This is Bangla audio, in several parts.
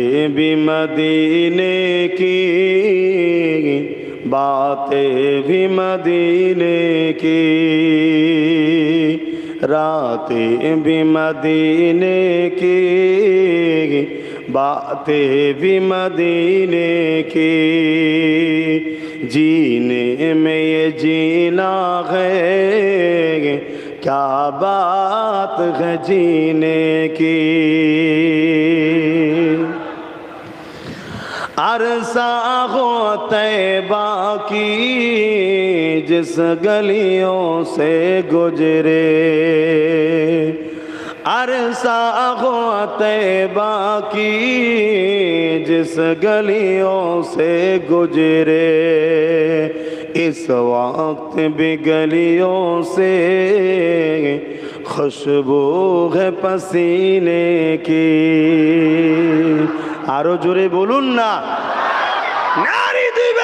भी मदीने की बातें भी मदीने की। रातें भी मदीने की, बातें भी मदीने की। जीने में ये जीना है, क्या बात है जीने की? عرصہ ہو طیبہ کی جس گلیوں سے گجرے عرصہ ہو طیبہ کی جس گلیوں سے گزرے۔ اس وقت بھی گلیوں سے خوشبو ہے پسینے کی۔ আরও জোরে বলুন না। নারী দিবে।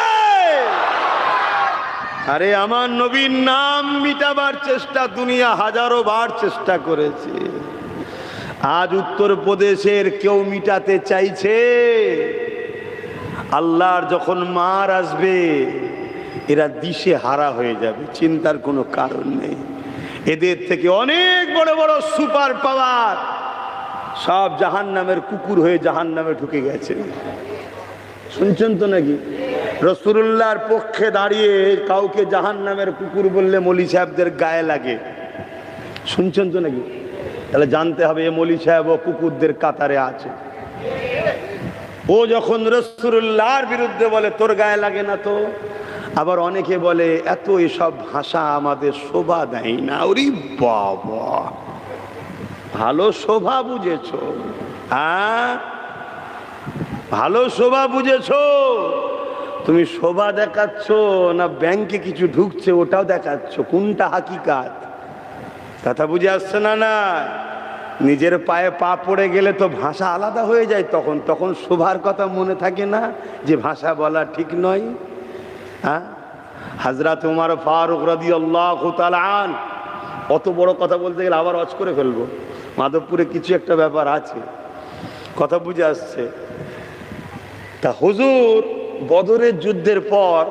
আরে, আমার নবীর নাম মিটাবার চেষ্টা দুনিয়া হাজারো বার চেষ্টা করেছে। আজ উত্তর প্রদেশের কেউ মিটাতে চাইছে। আল্লাহর যখন মার আসবে, এরা দিশে হারা হয়ে যাবে, চিন্তার কোনো কারণ নেই। এদের থেকে অনেক বড় বড় সুপার পাওয়ার। সব জাহান নামের কুকুর হয়ে জাহান নামে ঢুকে গেছে। শুনছেন তো নাকি? রসুল্লাহর পক্ষে দাঁড়িয়ে কাউকে জাহান নামের কুকুর বললে মলি সাহেবদের গায়ে লাগে। শুনছেন তো নাকি? তাহলে জানতে হবে এ মলি সাহেব ও কুকুরদের কাতারে আছে। ও যখন রসুল্লাহর বিরুদ্ধে বলে, তোর গায়ে লাগে না তো? আবার অনেকে বলে, এত এসব ভাষা আমাদের শোভা দেয় না। ওরে বাবা! ভালো শোভা বুঝেছ। হ্যাঁ? ভালো শোভা বুঝেছ? তুমি শোভা দেখাচ্ছ না ব্যাংকে কিছু ঢুকছে ওটাও দেখাচ্ছ? কোনটা হাকিকাত? কথা বুঝে আসছে না না? নিজের পায়ে পা পড়ে গেলে তো ভাষা আলাদা হয়ে যায় তখন। তখন শোভার কথা মনে থাকে না যে ভাষা বলা ঠিক নয়। হ্যাঁ? হাজরাত উমার ফারুক রদি আল্লাহ আন। অত বড় কথা বলতে গেলে আবার অচ করে ফেলব। মাধবপুরে কিছু একটা ব্যাপার আছে। কথা বুঝে আসছে। তা হুজুর, বদরের যুদ্ধের পর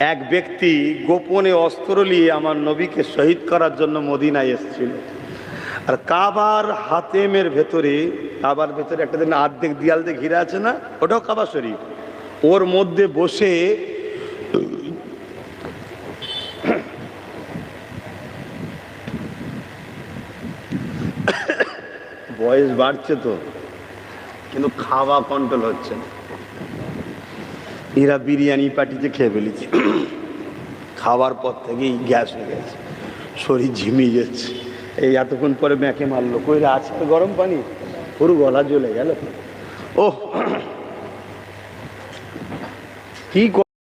এক ব্যক্তি গোপনে অস্ত্র নিয়ে আমার নবীকে শহীদ করার জন্য মদিনায় এসেছিল। আর কাবার হাতেমের ভেতরে, কাবার ভেতরে একটা দিন আর্ধেক দিয়াল দিয়ে ঘিরে আছে না? ওটাও কাবা শরীফ। ওর মধ্যে বসে বয়স বাড়ছে তো, কিন্তু খাওয়া কন্ট্রোল হচ্ছে না। এরা বিরিয়ানি পার্টিতে খেয়ে ফেলেছে। খাওয়ার পর থেকেই গ্যাস হয়ে গেছে, শরীর ঝিমিয়ে যাচ্ছে। এই এতক্ষণ পরে ব্যাঁকে মারলো। কইরা আছে তো গরম পানি? পুরো গলা জ্বলে গেল। ও কি